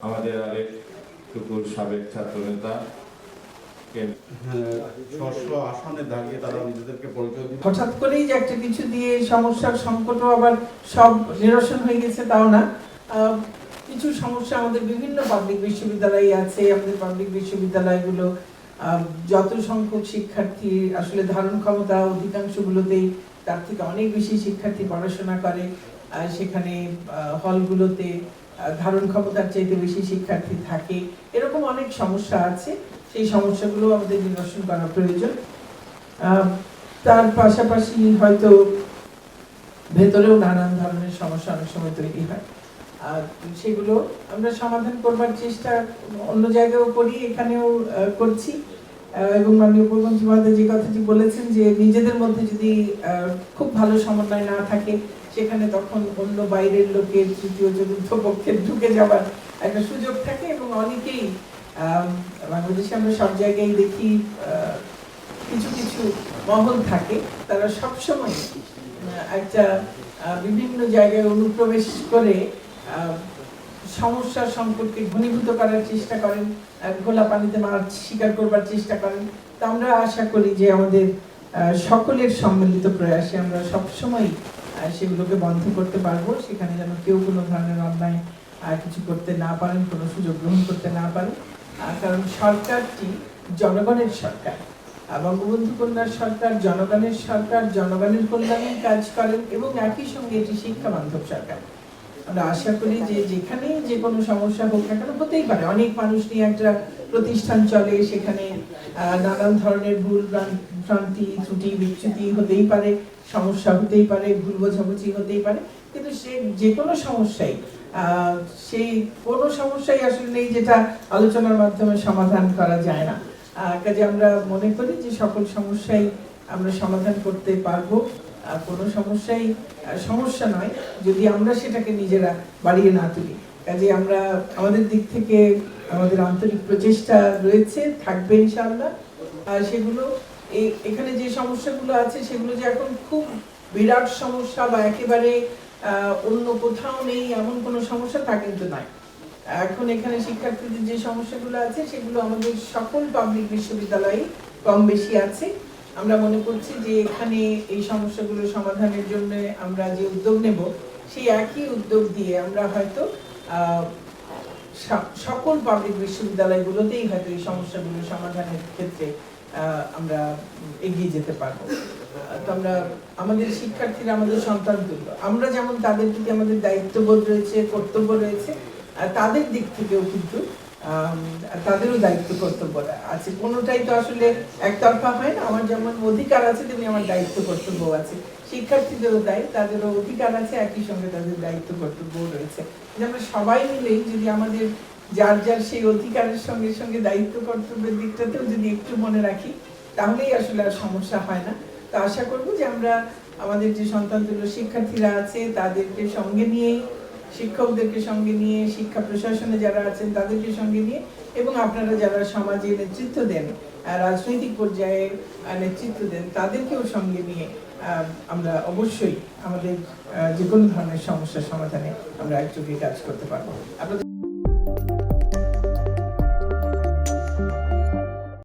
আমাদের আরেক টুকুর সাবেক ছাত্রনেতা কে- স্ব আসনে দাঁড়িয়ে তারা নিজেদেরকে পরিচয় দিতে হঠাৎ করেই যে একটা কিছু দিয়ে সমস্যার সংকটও আবার সব নিরসন হয়ে গেছে তাও না। কিছু সমস্যা আমাদের বিভিন্ন পাবলিক বিশ্ববিদ্যালয়ে আছে আমাদের পাবলিক বিশ্ববিদ্যালয়গুলো যত সংখ্যক শিক্ষার্থী আসলে ধারণ ক্ষমতা অধিকাংশগুলোতেই তার থেকে অনেক বেশি শিক্ষার্থী পড়াশোনা করে। সেখানে আহ, হলগুলোতে ধারণ ক্ষমতার চাইতে বেশি শিক্ষার্থী থাকে। এরকম অনেক সমস্যা আছে। সেই সমস্যাগুলো আমাদের নিরসন করা প্রয়োজন। তার পাশাপাশি হয়তো ভেতরেও নানান ধরনের সমস্যা অনেক সময় তৈরি হয়। আর সেগুলো আমরা সমাধান করবার চেষ্টা অন্য জায়গায়ও করি, এখানেও করছি। এবং মাননীয় উপমন্ত্রী মহোদয় যে কথাটি বলেছেন যে নিজেদের মধ্যে যদি খুব ভালো সমন্বয় না থাকে, সেখানে তখন অন্য বাইরের লোকের তৃতীয়, চতুর্থ পক্ষের ঢুকে যাওয়ার একটা সুযোগ থাকে এবং অনেকেই বাংলাদেশে আমরা সব জায়গায় দেখি কিছু কিছু মহল থাকে, তারা সবসময় একটা বিভিন্ন জায়গায় অনুপ্রবেশ করে সমস্যা সংকটকে ঘনীভূত করার চেষ্টা করেন ঘোলা পানিতে মাছ শিকার করবার চেষ্টা করেন। তো আমরা আশা করি যে আমাদের সকলের সম্মিলিত প্রয়াসে আমরা সবসময় সেগুলোকে বন্ধ করতে পারব। সেখানে যেন কেউ কোনো ধরনের অন্যায় কিছু করতে না পারেন, কোনো সুযোগ গ্রহণ করতে না পারেন। কারণ সরকারটি জনগণের সরকার। বঙ্গবন্ধু কন্যার সরকার, জনগণের সরকার, জনগণের কল্যাণের কাজ করেন এবং একই সঙ্গে এটি শিক্ষা বান্ধব সরকার। আমরা আশা করি যে যেখানে যে কোনো সমস্যা হোক না কেন, হতেই পারে। অনেক মানুষ নিয়ে একটা প্রতিষ্ঠান চলে, সেখানে নানান ধরনের ভুল ভ্রান- ভ্রান্তি, ত্রুটি, বিচ্যুতি হতেই পারে, সমস্যা হতেই পারে, ভুল বোঝাবুঝি হতেই পারে। কিন্তু সে যে কোনো সমস্যাই সেই কোনো সমস্যাই আসলে নেই যেটা আলোচনার মাধ্যমে সমাধান করা যায় না। কাজে আমরা মনে করি যে সকল সমস্যাই আমরা সমাধান করতে পারব। কোনো সমস্যাই সমস্যা নয়। যদি আমরা সেটাকে নিজেরা বাড়িয়ে না তুলি, কাজে আমরা আমাদের দিক থেকে আমাদের আন্তরিক প্রচেষ্টা রয়েছে, থাকবে ইনশাআল্লাহ। আর সেগুলো এখানে যে সমস্যাগুলো আছে, সেগুলো যে এখন খুব বিরাট সমস্যা বা একেবারে অন্য কোথাও নেই, এমন কোনো সমস্যা তা কিন্তু নয়। এখন এখানে শিক্ষার্থীদের যে সমস্যাগুলো আছে, সেগুলো আমাদের সকল পাবলিক বিশ্ববিদ্যালয়ে কম বেশি আছে। আমরা মনে করছি যে এখানে এই সমস্যাগুলো সমাধানের জন্য আমরা যে উদ্যোগ নেব, সেই একই উদ্যোগ দিয়ে আমরা হয়তো সকল পাবলিক বিশ্ববিদ্যালয়গুলোতেই হয়তো এই সমস্যাগুলো সমাধানের ক্ষেত্রে আমরা এগিয়ে যেতে পারব। তো আমরা, আমাদের শিক্ষার্থীরা, আমাদের সন্তান তুল্য আমরা যেমন তাদের প্রতি আমাদের দায়িত্ববোধ রয়েছে, কর্তব্য রয়েছে তাদের দিক থেকেও কিন্তু তাদেরও দায়িত্ব কর্তব্য আছে কোনোটাই তো আসলে একতরফা হয় না। আমার যেমন অধিকার আছে, তেমনি আমার দায়িত্ব কর্তব্য আছে। শিক্ষার্থীদেরও দায়, তাদেরও অধিকার আছে, একই সঙ্গে তাদের দায়িত্ব কর্তব্যও রয়েছে। আমরা সবাই মিলেই যদি আমাদের যার যার সেই অধিকারের সঙ্গে সঙ্গে দায়িত্ব কর্তব্যের দিকটাতেও যদি একটু মনে রাখি, তাহলেই আসলে আর সমস্যা হয় না। তো আশা করব যে আমরা আমাদের যে সন্তান শিক্ষার্থীরা আছে, তাদেরকে সঙ্গে নিয়েই শিক্ষকদেরকে সঙ্গে নিয়ে, শিক্ষা প্রশাসনে যারা আছেন তাদেরকে সঙ্গে নিয়ে এবং আপনারা যারা সমাজে নেতৃত্ব দেন রাজনৈতিক পর্যায়ে নেতৃত্ব দেন, তাদেরকেও সঙ্গে নিয়ে আমরা অবশ্যই আমাদের যে কোনো ধরনের সমস্যার সমাধানে আমরা একযোগে কাজ করতে পারব। আপনাদের